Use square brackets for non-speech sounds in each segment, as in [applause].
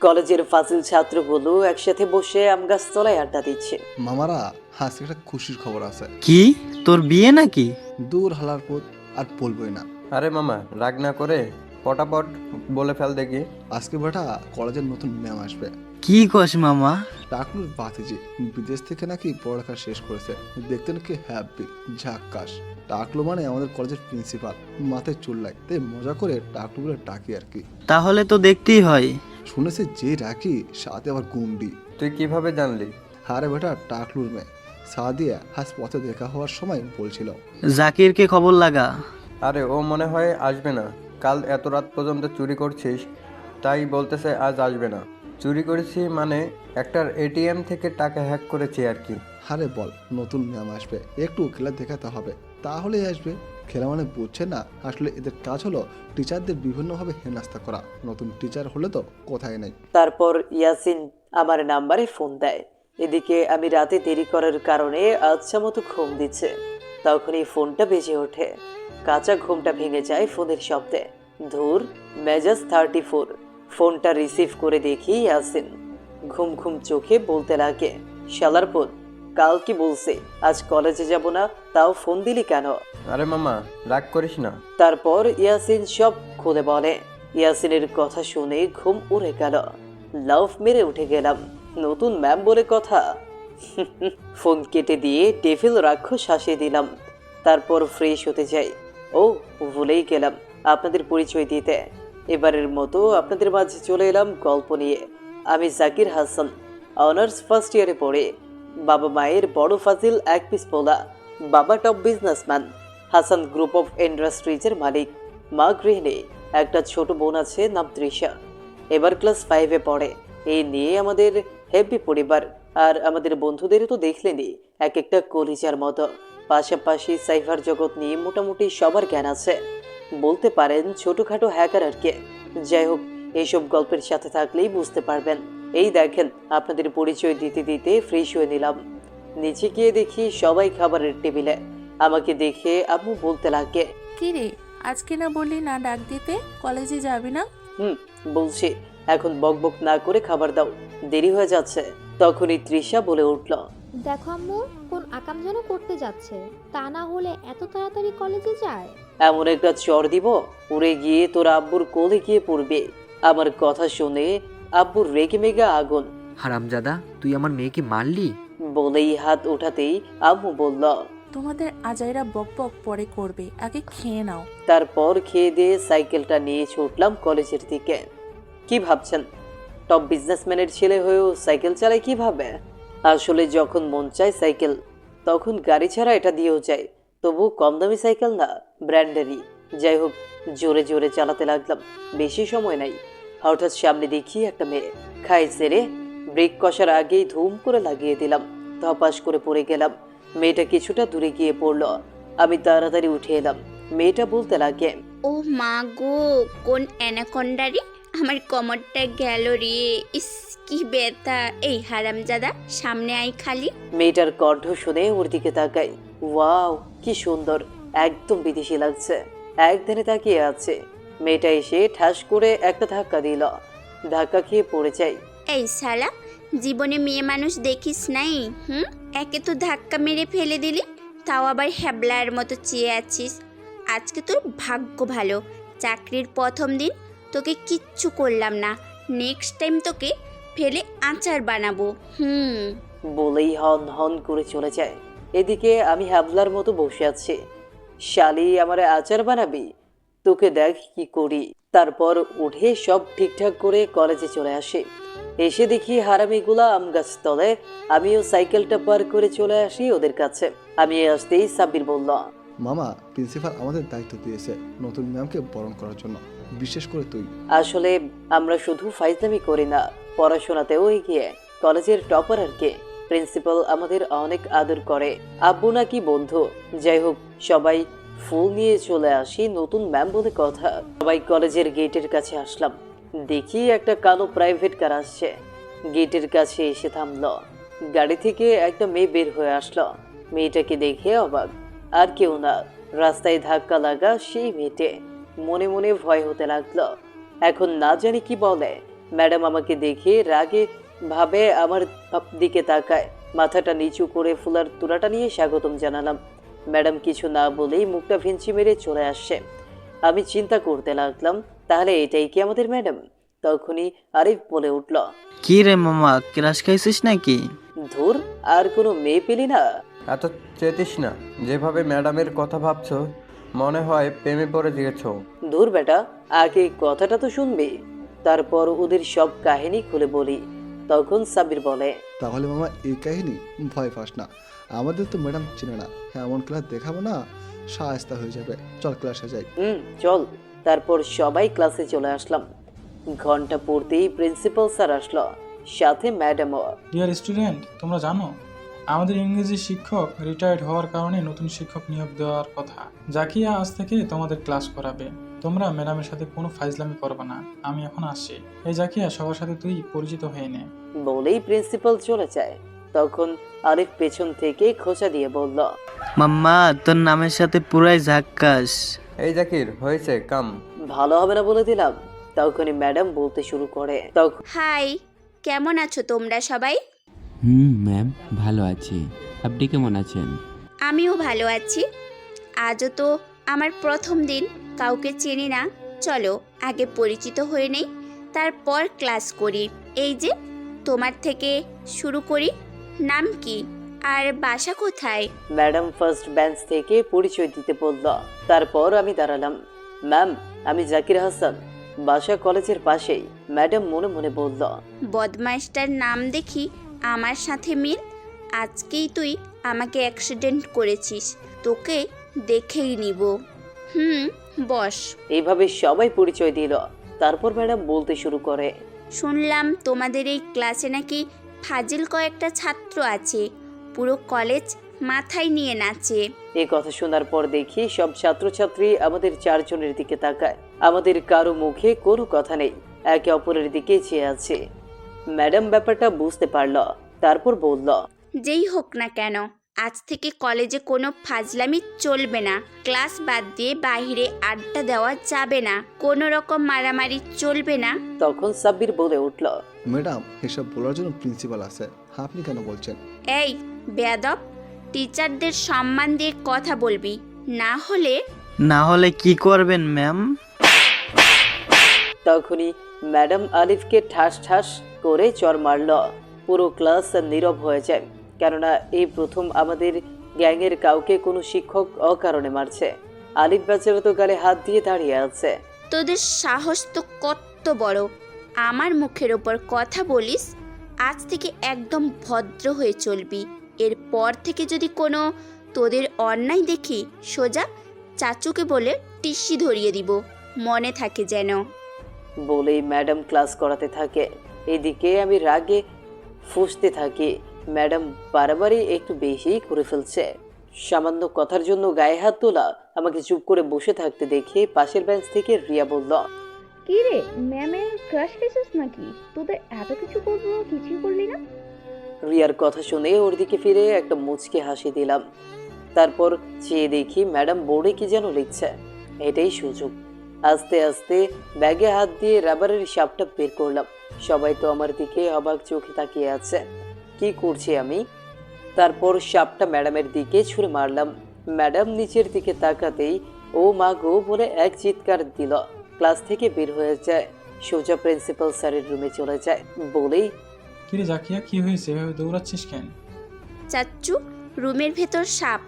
কলেজের ফাজিল ছাত্রগুলো একসাথে বসে আম গাছ তলায় আড্ডা দিচ্ছে। মামারা আজকে একটা খুশির খবর আছে। কি? তোর বিয়ে নাকি? দূর হালার পথ আর বলবোই না। আরে মামা রাগ না করে পটাপট বলে ফেল দেখি। আজকে বেটা কলেজের নতুন ম্যাম আসবে। কি কস মামা? টাকলুর বাতিজি বিদেশ থেকে নাকি পড়ালেখা শেষ করেছে। দেখতে নাকি হ্যাপি ঝাক্কাস। টাকলু মানে আমাদের কলেজের প্রিন্সিপাল মাথায় চুল লাই তাই মজা করে টাকলু বলে ডাকি আর কি। তাহলে তো দেখতেই হয়। শুনেছে যে ডাকি সাথে আবার গুন্ডি। তুই কীভাবে জানলি? আরে বেটা টাকলুর মেয়ে। সাদিয়া হাস পথে দেখা হওয়ার সময় বলছিল। জাকিরকে খবর লাগা? আরে ও মনে হয় আসবে না। কাল এত রাত পর্যন্ত চুরি করছিস তাই বলতেছে আজ আসবে না। চুরি করেছি মানে একটার এটিএম থেকে টাকা হ্যাক করেছি আর কি। আরে বল নতুন ম্যাম আসবে। একটু খেলা দেখাতে হবে। তাহলেই আসবে। খেলা মানে বুঝছে না? আসলে এদের কাজ হলো টিচারদের বিভিন্নভাবে হেনাস্তা করা। নতুন টিচার হলে তো কোথায় নেই। তারপর ইয়াসিন আমার নাম্বারে ফোন দেয়। এদিকে আমি রাতে দেরি করার কারণে আচ্ছা মতো ঘুম দিচ্ছে। তখনই ফোনটা বেজে ওঠে। কাঁচা ঘুমটা ভেঙে যায় ফোনের শব্দে। ধুর মেজাজ থার্টি ফোর ফোনটা রিসিভ করে দেখি ইয়াসিন ঘুম ঘুম চোখে বলতে লাগে শালার পোত কাল কি বলছে? আজ কলেজে যাব না তাও ফোন দিলি কেন? আরে মামা রাগ করিস না। তারপর ইয়াসিন সব খুলে বলে। ইয়াসিনের কথা শুনে ঘুম উড়ে গেল। লাভ মেরে উঠে গেলাম। নতুন ম্যাম বলে কথা। [laughs] ফোন কেটে দিয়ে টেবিল রাক্ষস হাসিয়ে দিলাম। তারপর ফ্রেশ হতে যাই ও ভুলেই গেলাম আপনাদের পরিচয় দিতে। এবারের মতো আপনাদের মাঝে চলে এলাম গল্প নিয়ে। আমি জাকির হাসান অনার্স ফার্স্ট ইয়ারে পড়ে। বাবা মায়ের বড় ফাজিল এক পিস পোলা। বাবা top businessman Hasan group of ইন্ডাস্ট্রিজের মালিক। মা গৃহিণী, একটা ছোট বোন আছে নাম তৃষা। এবার ক্লাস ফাইভে পড়ে। এই নিয়ে আমাদের হ্যাপি পরিবার। আর আমাদের বন্ধুদেরও তো দেখলেনি এক একটা কলিজার মতো। পাশাপাশি সাইফার জগৎ নিয়ে মোটামুটি সবার জ্ঞান আছে। বলতে পারেন ছোটখাটো হ্যাকার আর কে যাই হোক এইসব গল্পের সাথে থাকলেই বুঝতে পারবেন। এই দেখেন আপনাদের পরিচয় দিতে দিতে ফ্রেশ হয়ে নিলাম। নিচে গিয়ে দেখি সবাই খাবারের টেবিলে। আমাকে দেখে আম্মু বলতে লাগে কি রে আজকে না বললি না ডাক দিতে? কলেজে যাবি না? হুম বলছি এখন বকবক না করে খাবার দাও। দেরি হয়ে যাচ্ছে। তখনই তৃষা বলে উঠল দেখো আম্মু কোন আকাম যেন করতে যাচ্ছে। তা না হলে এত তাড়াতাড়ি কলেজে যায়? এমন একটা চর দিব উড়ে গিয়ে তোর আব্বুর কোলে গিয়ে পড়বে। আমার কথা শুনে আব্বুর রেগে মেগে আগুন। হারামজাদা তুই আমার মেয়েকে মারলি? বলেই হাত ওঠাতেই আম্মু বলল তোমাদের আজাইরা বক বক পরে করবে আগে খেয়ে নাও। তারপর খেয়ে দিয়ে সাইকেলটা নিয়ে ছুটলাম কলেজের দিকে। কি ভাবছেন? টপ বিজনেসম্যানের ছেলে হয়েও সাইকেল চালায় কীভাবে? আসলে যখন মন চায় সাইকেল, তখন গাড়ি ছাড়া এটা দিয়েও যায় তবু কম দামি সাইকেল না, ব্র্যান্ডেরই। যাই হোক, জোরে জোরে চালাতে লাগলাম, বেশি সময় নাই। হঠাৎ সামনে দেখি একটা মেয়ে। খাই সেরে ব্রেক কষার আগেই ধুম করে লাগিয়ে দিলাম, ধপাস করে পড়ে গেলাম। মেয়েটা কিছুটা দূরে গিয়ে পড়ল। আমি তাড়াতাড়ি উঠে এলাম। মেয়েটা বলতে লাগে, ও মা গো, কোন অ্যানাকন্ডারি? আমার কোমরটা গেল রে ইস কি ব্যথা। এই হারামজাদা সামনে আই খালি। মেয়েটার কণ্ঠ শুনে ওর দিকে তাকাই। ওয়াও কি সুন্দর একদম বিদেশি লাগছে। একদিনে তাকিয়ে আছে। মেয়েটা এসে ঠাস করে একটা ধাক্কা দিল। ধাক্কা খেয়ে পড়ে যাই। এই শালা জীবনে মেয়ে মানুষ দেখিস নাই হুম? একে তো ধাক্কা মেরে ফেলে দিলি তাও আবার হ্যাবলার মতো চেয়ে আছিস। আজকে তোর ভাগ্য ভালো। চাকরির প্রথম দিন তোকে কিচ্ছু করলাম না। নেক্সট টাইম তোকে ফেলে আচার বানাবো। হুম। বলেই হন হন করে চলে যায়। এদিকে আমি হাবলার মতো বসে আছি। শালি আমার আচার বানাবি? তোকে দেখ কি করি। তারপর উঠে সব ঠিকঠাক করে কলেজে চলে আসি। এসে দেখি হারামিগুলা আম গাছ তলে। আমিও সাইকেলটা পার করে চলে আসি ওদের কাছে। আমি আসতেই সাব্বির বলল মামা প্রিন্সিপাল আমাদের দায়িত্ব দিয়েছে নতুন ম্যামকে বরণ করার জন্য। বিশেষ করে তুই। আসলে আমরা শুধু ফাইজলামি করি না, পড়াশোনাতেও এগিয়ে। কলেজের টপার আর কে প্রিন্সিপাল আমাদের অনেক আদর করে। আব্বু নাকি বন্ধু। যাই হোক, সবাই ফুল নিয়ে চলে আসি নতুন ম্যাম বলে কথা। সবাই কলেজের গেটের কাছে আসলাম। দেখি একটা কালো প্রাইভেট কার আসছে। গেটের কাছে এসে থামলো। গাড়ি থেকে একটা মেয়ে বের হয়ে আসলো। মেয়েটাকে দেখে অবাক। আর কেউ না। রাস্তায় ধাক্কা লাগা সেই মেয়েটে। মনে মনে ভয় হতে লাগল। এখন না জানি কি বলে। ম্যাডাম আমাকে দেখে রাগে ভাবে আমার দিকে তাকায়। মাথাটা নিচু করে ফুলার তুলাটা নিয়ে স্বাগতম জানালাম। ম্যাডাম কিছু না বলেই মুখটা ভিঞ্চি মেরে চলে আসছে আমি চিন্তা করতে লাগলাম তাহলে এটাই কি আমাদের ম্যাডাম? তখনই আরিফ বলে উঠল কি রে মামা ক্লাস খাইছিস নাকি? ধুর আর কোনো মেয়ে পেলি না? এত চেতিস না। যেভাবে ম্যাডামের কথা ভাবছ মনে হয় প্রেমে পড়ে গিয়েছো। ধুর বেটা আগে কথাটা তো শুনবি। তারপর ওদের সব কাহিনী খুলে বলি তখন সাবির বলে। তাহলে মামা এই কাহিনী ভয় পাস না। আমাদের তো ম্যাডাম চিনে না। এমন ক্লাস দেখাবো না সাহস্তা হয়ে যাবে। চল ক্লাসে যাই। হুম চল। তারপর সবাই ক্লাসে চলে আসলাম। ঘণ্টা পড়তেই প্রিন্সিপাল স্যার আসলো সাথে ম্যাডামও। ডিয়ার স্টুডেন্ট তোমরা জানো আমাদের ইংরেজি শিক্ষক রিটায়ার্ড হওয়ার কারণে নতুন শিক্ষক নিয়োগ দেওয়ার কথা। জাকিয়া আজ থেকে তোমাদের ক্লাস করাবে। তোমরা ম্যাডামের সাথে কোনো ফাইজলামি করবে না। আমি এখন আসি এই জাকিয়া সবার সাথে তুই পরিচিত হয়ে নে। বলেই প্রিন্সিপাল চলে যায়। তখন আরিফ পেছন থেকে খোঁচা দিয়ে বলল মাম্মা তোর নামের সাথে পুরাই ঝাক্কাস এই জাকির হয়েছে কাম। ভালো হবে না বলে দিলাম। তখনই ম্যাডাম বলতে শুরু করে। তখন হাই কেমন আছো তোমরা সবাই? হুম ম্যাম ভালো আছি। আপনি কেমন আছেন? আমিও ভালো আছি। আজও তো আমার প্রথম দিন কাউকে চিনি না। চলো আগে পরিচিত হয়ে নেই তারপর ক্লাস করি। এই যে তোমার থেকে শুরু করি। নাম কি? আর বাসা কোথায়? ম্যাডাম ফার্স্ট বেঞ্চ থেকে পরিচয় দিতে বলল। তারপর আমি দাঁড়ালাম। ম্যাম আমি জাকির হাসান। বাসা কলেজের পাশেই। ম্যাডাম মনে মনে বলল বদমাইশটার নাম দেখি আমার সাথে মিল? আজকেই তুই আমাকে অ্যাক্সিডেন্ট করেছিস তোকে দেখেই নিব। হুম বস। এইভাবে সবাই পরিচয় দিল। তারপর ম্যাডাম বলতে শুরু করে। শুনলাম তোমাদের এই ক্লাসে নাকি ফাজিল কয়েকটা ছাত্র আছে। পুরো কলেজ মাথায় নিয়ে নাচে। এই কথা শোনার পর দেখি সব ছাত্রছাত্রী আমাদের চারজনের দিকে তাকায়। আমাদের কারও মুখে কোনো কথা নেই। একে অপরের দিকে চেয়ে আছে। ম্যাডাম ব্যাপারটা বুঝতে পারল। তারপর বলল যেই হোক না কেন আজ থেকে কলেজে কোনো ফাজলামি চলবে না। ক্লাস বাদ দিয়ে বাইরে আড্ডা দেওয়া যাবে না। কোনো রকম মারামারি চলবে না। তখন সাব্বির বলে উঠল ম্যাডাম এসব বলার জন্য প্রিন্সিপাল আছে। আপনি কেন বলছেন? এই বেয়াদব টিচারদের সম্মান দিয়ে কথা বলবি। না হলে না হলে কি করবেন ম্যাম? তখনই ম্যাডাম আলিফকে ঠাস ঠাস করে চর মারল। পুরো ক্লাস নীরব হয়ে যায়। কেননা এই প্রথম আমাদের গ্যাংয়ের কাউকে কোনো শিক্ষক অকারণে মারছে। আলিফ বেচারা তো গালে হাত দিয়ে দাঁড়িয়ে আছে। তোদের সাহস তো কত বড়। আমার মুখের ওপর কথা বলিস আজ থেকে একদম ভদ্র হয়ে চলবি। এরপর থেকে যদি কোনো তোদের অন্যায় দেখি সোজা চাচুকে বলে টিসি ধরিয়ে দিব। মনে থাকে যেন। বলেই ম্যাডাম ক্লাস করাতে থাকে। এদিকে আমি রাগে ফুসতে থাকি। ম্যাডাম বারবারই একটু বেশিই করে ফেলছে। সামান্য কথার জন্য গায়ে হাত তোলা আমাকে চুপ করে বসে থাকতে দেখে পাশের বেঞ্চ থেকে রিয়া বলল কি রে ম্যামের ক্রাশ খেয়েছিস নাকি? তোদের এত কিছু করব কিছুই করলি না? রিয়ার কথা শুনে ওর দিকে ফিরে একটা মুচকে হাসি দিলাম। তারপর চেয়ে দেখি ম্যাডাম বোর্ডে কি যেন লিখছে। এটাই সুযোগ। আস্তে আস্তে ব্যাগে হাত দিয়ে রাবারের সাপটা বের করলাম। সবাই তো আমার দিকে অবাক চোখে তাকিয়ে আছে। কি করছি আমি? তারপর সাপটা ম্যাডামের দিকে ছুঁড়ে মারলাম। ম্যাডাম নিচের দিকে তাকাতেই ও মা গো বলে এক চিৎকার দিল। ক্লাস থেকে বের হয়ে যায়। সোজা প্রিন্সিপাল স্যারের রুমে চলে যায়। বলেই কিরে জাকিয়া কি হয়েছে? এভাবে দৌড়াচ্ছিস কেন? চাচ্চু রুমের ভেতর সাপ।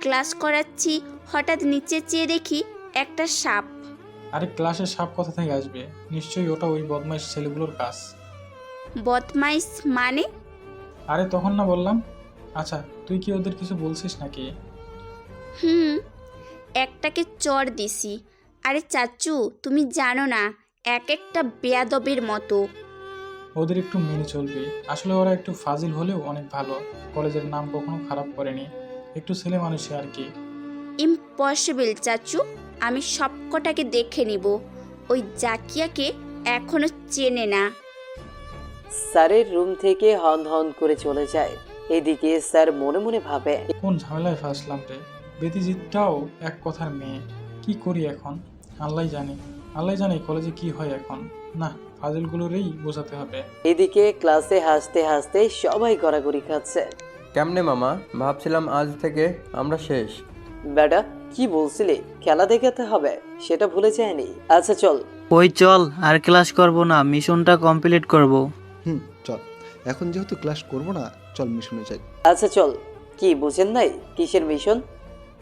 ক্লাস করাচ্ছি হঠাৎ নিচে চেয়ে দেখি একটা সাপ। আরে ক্লাসের সাপ কথা থেকে আসবে? নিশ্চয়ই ওটা ওই বদমাইশ ছেলেগুলোর কাজ। বদমাইশ মানে? আরে তখন না বললাম। আচ্ছা তুই কি ওদের কিছু বলছিস নাকি? হুম একটাকে চর দিছি। আরে চাচু তুমি জানো না এক একটা বেয়াদবের মতো। ওদের একটু মেনে চলবে। আসলে ওরা একটু ফাজিল হলেও অনেক ভালো। কলেজের নাম কখনো খারাপ করেনি। একটু ছেলে মানুষে আর কি। ইম্পসিবল চাচু। আমি সবকটাকে দেখে নিব। ওই জাকিয়াকে এখনও চেনে না। স্যারের রুম থেকে হন হন করে চলে যায়। এদিকে স্যার মনে মনে ভাবে কোন ঝামেলায় ফাঁসলাম রে? বেদিজিৎটাও এক কথার মেয়ে। কি করি এখন? আল্লাহ জানে। আল্লাহ জানে কলেজে কি হয় এখন। না ফাজিলগুলোরই বোঝাতে হবে। এদিকে ক্লাসে হাসতে হাসতে সবাই গড়াগড়ি খাচ্ছে। কেমনে মামা? ভাবছিলাম আজ থেকে আমরা শেষ। বেটা কি বলছিলে? খেলা দেখাতে হবে সেটা ভুলে যায়নি। আচ্ছা চল। ওই চল আর ক্লাস করব না মিশনটা কমপ্লিট করব। এখন যেহেতু ক্লাস করব না, চল মিশনে যাই। আচ্ছা চল। কি, বুঝেন নাই? কিসের মিশন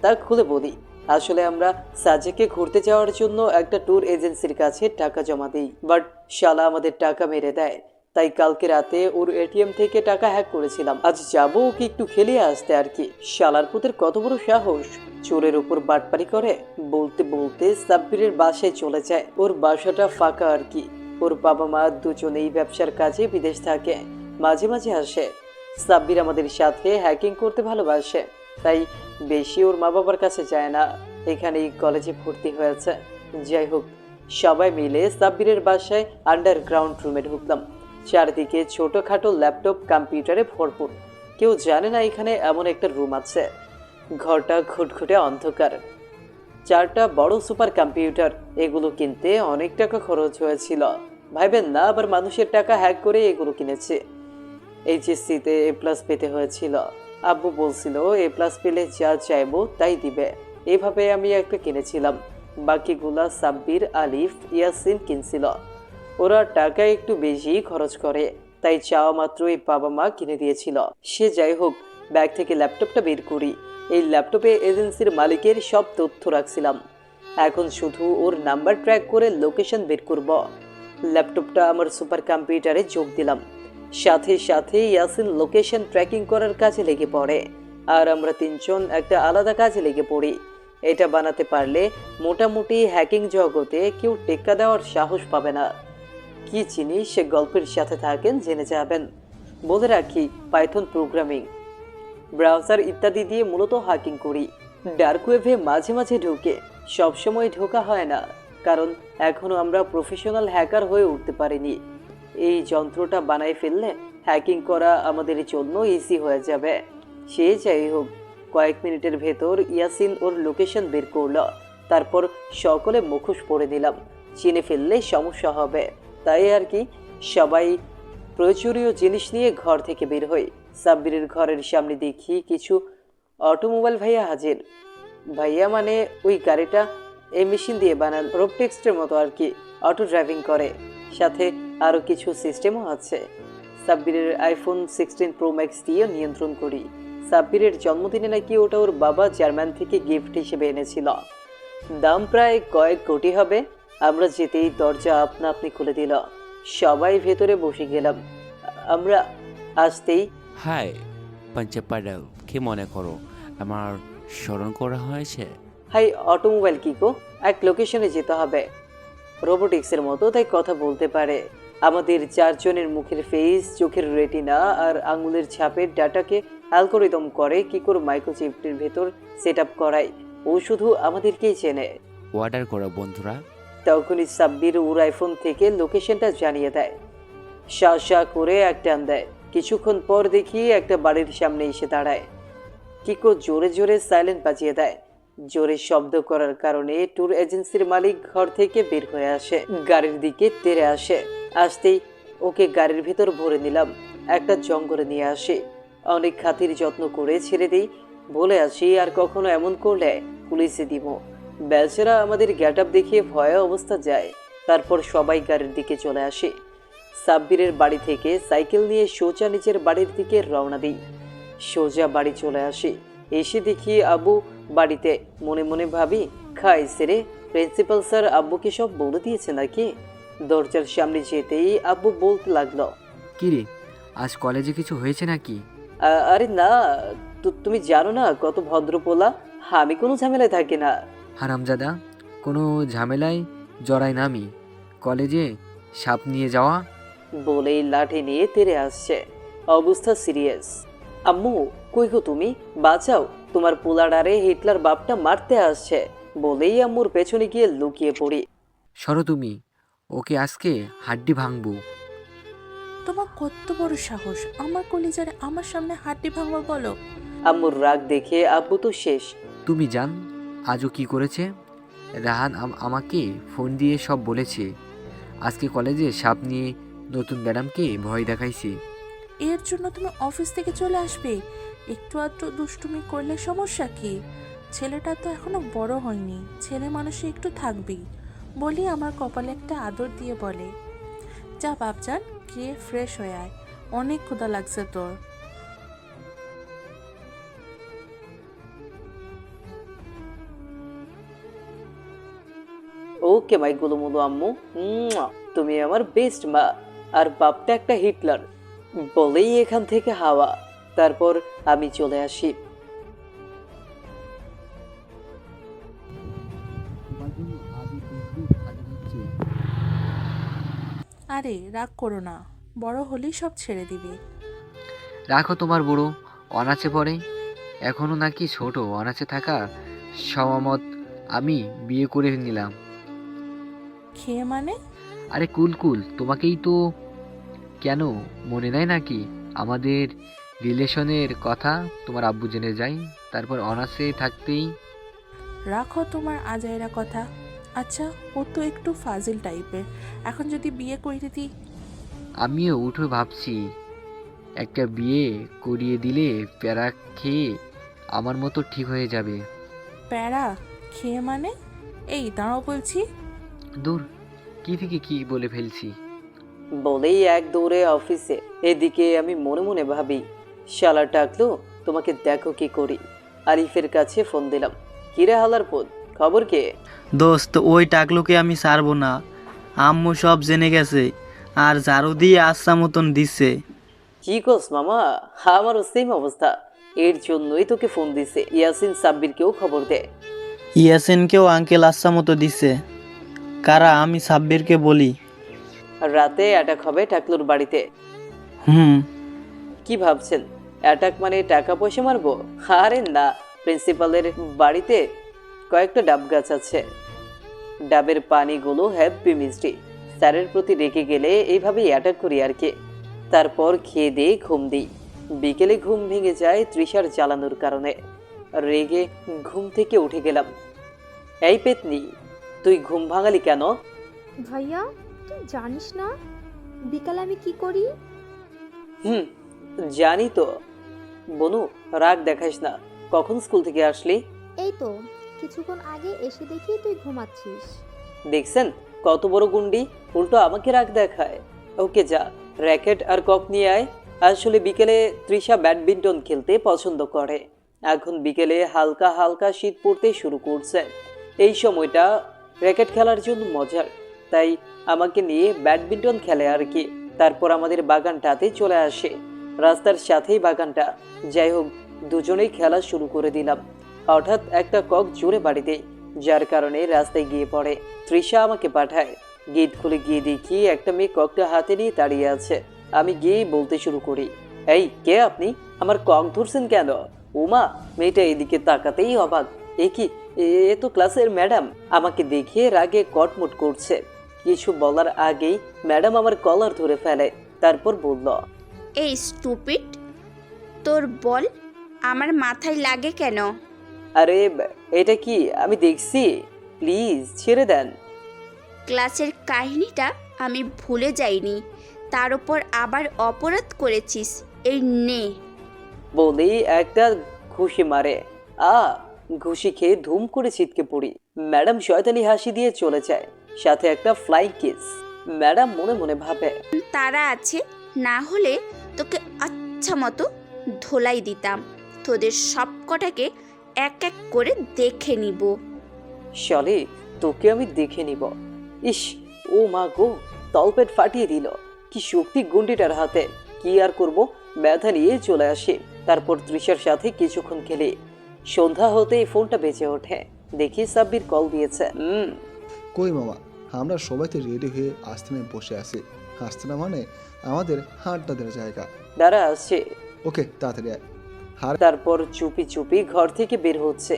তা খুলে বলি। আসলে আমরা সাজেকে ঘুরতে যাওয়ার জন্য একটা ট্যুর এজেন্সির কাছে টাকা জমা দিই। বাট শালা আমাদের টাকা মেরে দেয়। তাই কালকে রাতে ওর এটিএম থেকে টাকা হ্যাক করেছিলাম। আজ যাব ওকে একটু খেলিয়ে আসতে আর কি। শালার পুতের কত বড় সাহস। চোরের উপর বাটপারি করে, বলতে বলতে সাব্বিরের বাসায় চলে যায়। ওর বাসাটা ফাঁকা আর কি। ওর বাবা মা দুজনেই ব্যবসার কাজে বিদেশ থাকে। মাঝে মাঝে আসে। সাব্বির আমাদের সাথে হ্যাকিং করতে ভালোবাসে, তাই বেশি ওর মা বাবার কাছে যায় না। এখানেই কলেজে ভর্তি হয়েছে। যাই হোক, সবাই মিলে সাব্বিরের বাসায় আন্ডারগ্রাউন্ড রুমে ঢুকলাম। চারদিকে ছোটোখাটো ল্যাপটপ কম্পিউটারে ভরপুর। কেউ জানে না এখানে এমন একটা রুম আছে। ঘরটা ঘুটঘুটে অন্ধকার। চারটা বড় সুপার কম্পিউটার এগুলো কিনতে অনেক টাকা খরচ হয়েছিল। ভাইবেন না, আবার মানুষের টাকা হ্যাক করে এগুলো কিনেছে। এইচএসসিতে এ প্লাস পেতে হয়েছিল। আব্বু বলছিল এ প্লাস পেলে যা চাইব তাই দিবে। এভাবে আমি একটা কিনেছিলাম। বাকিগুলা সাব্বির, আলিফ, ইয়াসিন কিনছিল। ওরা টাকা একটু বেশি খরচ করে, তাই চাওয়া মাত্রই বাবা মা কিনে দিয়েছিল। সে যাই হোক, ব্যাগ থেকে ল্যাপটপটা বের করি। এই ল্যাপটপে এজেন্সির মালিকের সব তথ্য রাখছিলাম। এখন শুধু ওর নাম্বার ট্র্যাক করে লোকেশন বের করব। ল্যাপটপটা আমার সুপার কম্পিউটারে যোগ দিলাম। সাথে সাথে ইয়াসিন লোকেশন ট্র্যাকিং করার কাজে লেগে পড়ে। আর আমরা তিনজন একটা আলাদা কাজে লেগে পড়ি। এটা বানাতে পারলে মোটামুটি হ্যাকিং জগতে কেউ টেক্কা দেওয়ার সাহস পাবে না। কি জিনিস সে গল্পের সাথে থাকেন জেনে যাবেন। বলে রাখি পাইথন প্রোগ্রামিং ব্রাউজার ইত্যাদি দিয়ে মূলত হ্যাকিং করি। ডার্ক ওয়েভে মাঝে মাঝে ঢুকে সবসময় ঢোকা হয় না। কারণ এখনও আমরা প্রফেশনাল হ্যাকার হয়ে উঠতে পারিনি। এই যন্ত্রটা বানাই ফেললে হ্যাকিং করা আমাদের জন্য ইজি হয়ে যাবে। সে যাই হোক, কয়েক মিনিটের ভেতর ইয়াসিন ওর লোকেশন বের করল। তারপর সকলে মুখোশ পরে নিলাম। চিনে ফেললে সমস্যা হবে। তাই আর কি, সবাই প্রয়োজনীয় জিনিস নিয়ে ঘর থেকে বের হই। সাব্বিরের ঘরের সামনে দেখি কিছু অটোমোবাইল ভাইয়া হাজির। ভাইয়া মানে ওই গাড়িটা এই মেশিন দিয়ে বানান রোবটেক্সটের মতো আর কি অটো ড্রাইভিং করে। সাথে আরও কিছু সিস্টেমও আছে। সাব্বিরের আইফোন সিক্সটিন প্রো ম্যাক্স দিয়ে নিয়ন্ত্রণ করি। সাব্বিরের জন্মদিনে নাকি ওটা ওর বাবা জার্মান থেকে গিফট হিসেবে এনেছিল। দাম প্রায় কয়েক কোটি হবে। আমরা যেতেই দরজা আপনা আপনি খুলে দিল। সবাই ভেতরে বসে গেলাম। আমরা আসতেই হাই পঞ্চপাডাল কি মনে করো? আমার স্মরণ করা হয়েছে। হাই অটোমোবাইল কিকো? এক লোকেশনে যেতে হবে। রোবোটিক্সের মতো তাই কথা বলতে পারে। আমাদের চারজনের মুখের ফেস চোখের রেটিনা আর আঙুলের ছাপের ডাটাকে অ্যালগোরিদম করে কি করে মাইক্রোচিপটির ভেতর সেট আপ করায়। ও শুধু আমাদেরকেই চেনে। অর্ডার করো বন্ধুরা। তখনই সাব্বির ওর আইফোন থেকে লোকেশনটা জানিয়ে দেয়। শা শা করে এক টান দেয়। কিছুক্ষণ পর দেখি একটা বাড়ির সামনে এসে দাঁড়ায়। কিকো জোরে জোরে সাইলেন্ট বাজিয়ে দেয়। জোরে শব্দ করার কারণে ট্যুর এজেন্সির মালিক ঘর থেকে বের হয়ে আসে। গাড়ির দিকে তেরে আসে। আসতেই ওকে গাড়ির ভিতর ভরে নিলাম। একটা জঙ্গলে নিয়ে আসি। অনেক খাতির যত্ন করে ছেড়ে দিই। বলে আসি, আর কখনো এমন করলে? পুলিশে দিব। বেচারা আমাদের গ্যাট আপ দেখিয়ে ভয়ে অবস্থা যায়। তারপর সবাই গাড়ির দিকে চলে আসে। সাব্বিরের বাড়ি থেকে সাইকেল নিয়ে সোজা নিজের বাড়ির দিকে রওনা দিই। সোজা বাড়ি চলে আসি। এসে দেখি আবু বাড়িতে। মনে মনে ভাবি, খাই সেরে প্রিন্সিপাল স্যার আব্বুকে সব বলে দিয়েছে নাকি? দরজার সামনে যেতেই আব্বু বলতে লাগল কি রে আজ কলেজে কিছু হয়েছে নাকি? "আ- আরে না তু- তুমি জানো না কত ভদ্রপোলা আমি কোনো ঝামেলায় থাকি না। হারামজাদা কোনো ঝামেলায় জড়াই নামি কলেজে সাপ নিয়ে যাওয়া? বলেই লাঠি নিয়ে তেরে আসছে। অবস্থা সিরিয়াস। আম্মু কই গো তুমি? বাঁচাও তোমার পোলাডারে হিটলার বাপটা মারতে আসছে বলেই আম্মুর পেছনে গিয়ে লুকিয়ে পড়ি। সরো তুমি ওকে আজকে হাড্ডি ভাঙবো। তোমার কত বড় সাহস। আমার কলিজারে আমার সামনে হাড্ডি ভাঙবা বলো। আম্মুর রাগ দেখে আব্বু তো শেষ। তুমি জান আজও কি করেছে? রাহান আম- আমাকে ফোন দিয়ে সব বলেছে। আজকে কলেজে সাপ নিয়ে নতুন ম্যাডামকে ভয় দেখাইছে। এর জন্য তুমি অফিস থেকে চলে আসবে। একটু আধটু দুষ্টুমি করলে সমস্যা কি? ছেলেটা তো এখনও বড় হয়নি। ছেলে মানুষে একটু থাকবেই। বলি আমার কপালে একটা আদর দিয়ে বলে। যা বাপজান গিয়ে ফ্রেশ হয়ে আয়। অনেক ক্ষুধা লাগছে তোর। ওকে মাই গুলুমুলু আম্মু। তুমি আমার বেস্ট মা। আর বাপটা একটা হিটলার। বলেই এখান থেকে হাওয়া। তারপর আমি চলে আসি। আরে রাগ করো না। বড় হলেই সব ছেড়ে দিবে। রাখো তোমার বুড়ো অনাচে পড়ে। এখনও নাকি ছোট অনাচে থাকা সমামত আমি বিয়ে করে নিলাম। খেয়ে মানে? আরে কুল কুল তোমাকেই তো কেন মনে নাই নাকি? আমাদের রিলেশনের কথা তোমার আব্বু জেনে যায় তারপর অনার্সে থাকতেই রাখো তোমার আজাইরা কথা। আচ্ছা ও তো একটু ফাজিল টাইপের। এখন যদি বিয়ে করে দিই আমিও উঠে ভাবছি একটা বিয়ে করিয়ে দিলে প্যারা খেয়ে আমার মতো ঠিক হয়ে যাবে। প্যারা খেয়ে মানে? এই দাঁড়াও বলছি। দূর কি থেকে কি বলে ফেলছি? বলেই এক দৌড়ে অফিসে। এদিকে আমি মনে মনে ভাবি শালা ডাকলো তোমাকে দেখো কি করি। আরিফের কাছে ফোন দিলাম কিরে হালার পোদ? খবর কে? দোস্ত ওই টাকলুকে আমি ছাড়বো না। আম্মু সব জেনে গেছে আর ঝাড়ু দিয়ে আচ্ছা মতন দিচ্ছে। কি কস মামা? আমারও সেম অবস্থা। এর জন্যই তোকে ফোন দিছে। ইয়াসিন সাব্বিরকেও খবর দে। ইয়াসিনকেও আঙ্কেল আচ্ছা মতো দিচ্ছে। কারা আমি সাব্বিরকে বলি। রাতে অ্যাটাক হবে টাকলুর বাড়িতে। হুম। কি ভাবছেন? অ্যাটাক মানে টাকা পয়সা মারবো? আরে না প্রিন্সিপালের বাড়িতে কয়েকটা ডাব গাছ আছে। ডাবের পানিগুলো হ্যাপি মিষ্টি। স্যারের প্রতি রেগে গেলে এইভাবেই অ্যাটাক করি আর কি। তারপর খেয়ে দিয়ে ঘুম দিই। বিকেলে ঘুম ভেঙে যায় তৃষার জ্বালানোর কারণে। রেগে ঘুম থেকে উঠে গেলাম। এই পেতনি তুই ঘুম ভাঙালি কেন? ভাইয়া তুই জানিস না? বিকালে আমি কি করি? হুম জানি তো। বনু রাগ দেখাস না। কখন স্কুল থেকে আসলি? এই তো কিছুক্ষণ আগে এসে দেখি তুই ঘুমাচ্ছিস। দেখছেন? কত বড় গুন্ডি। উল্টো আমাকে রাগ দেখায়। ওকে যা, র্যাকেট আর কক নিয়ে আয়। আসলে বিকেলে তৃষা ব্যাডমিন্টন খেলতে পছন্দ করে। এখন বিকেলে হালকা হালকা শীত পড়তে শুরু করছে। এই সময়টা র্যাকেট খেলার জন্য মজার। তাই আমাকে নিয়ে ব্যাডমিন্টন খেলে আর কি। তারপর আমাদের বাগানটাতে চলে আসে। রাস্তার সাথেই বাগানটা। যাই হোক, দুজনেই খেলা শুরু করে দিলাম। হঠাৎ একটা কক জোরে বাড়িতে, যার কারণে রাস্তায় গিয়ে পড়ে। তৃষা আমাকে পাঠায়। গেট খুলে গিয়ে দেখি একটা মেয়ে ককটা হাতে নিয়ে দাঁড়িয়ে আছে। আমি গিয়েই বলতে শুরু করি, এই, কে আপনি? আমার কক ধরছেন কেন? উমা, মেয়েটা এদিকে তাকাতেই অবাক। এ কি? এ তো ক্লাসের ম্যাডাম। আমাকে দেখে রাগে কটমট করছে। কিছু বলার আগেই ম্যাডাম আমার কলার ধরে ফেলে। তারপর বলল, এই স্টুপিড, তোর বল, আমার মাথায় লাগে কেন? আরে এটা কি? আমি দেখছি। প্লিজ ছেড়ে দেন। ক্লাসের কাহিনীটা আমি ভুলে যাইনি। তার উপর আবার অপরাধ করেছিস। এই নে। বলেই একটা ঘুষি মারে। আ ঘুষি খেয়ে ধুম করে ছিটকে পড়ি। ম্যাডাম শয়তানি হাসি দিয়ে চলে যায়। সাথে একটা ফ্লাইং কিস ম্যাডাম মনে মনে ভাবে তারা আছে না হলে তোকে আচ্ছা মতো ধোলাই দিতাম। তোদের সব কটাকে এক এক করে দেখে নিব। চলে তোকে আমি দেখে নিব। ইস ও মা গো তলপেট ফাটিয়ে দিল। কি শক্তি গুন্ডিটার হাতে। কি আর করব? ব্যথা নিয়ে চলে আসে। তারপর তৃষার সাথে কিছুক্ষণ খেলে। সন্ধ্যা হতেই ফোনটা বেজে ওঠে। দেখি সাব্বির কল দিয়েছে। হুম কই মামা আমরা সবাই তো রেডি হয়ে আস্তানায় বসে আছি। আস্তানা মানে আমাদের হাঁটটা দেওয়ার জায়গা। দাঁড়া আসছে। ওকে তাড়াতাড়ি আয়। তারপর চুপি চুপি ঘর থেকে বের হচ্ছে।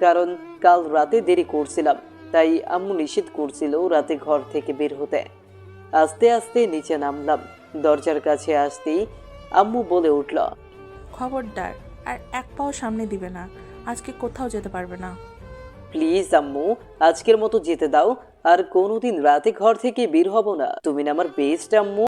কারণ কাল রাতে দেরি করছিলাম তাই আম্মু নিষেধ করছিল রাতে ঘর থেকে বের হতে। আস্তে আস্তে নিচে নামলাম। দরজার কাছে আসতেই আম্মু বলে উঠল খবরদার আর এক পাও সামনে দিবে না। আজকে কোথাও যেতে পারবে না। প্লিজ আম্মু আজকের মতো যেতে দাও। আর কোনোদিন রাতে ঘর থেকে বের হব না। তুমি না আমার বেস্ট আম্মু।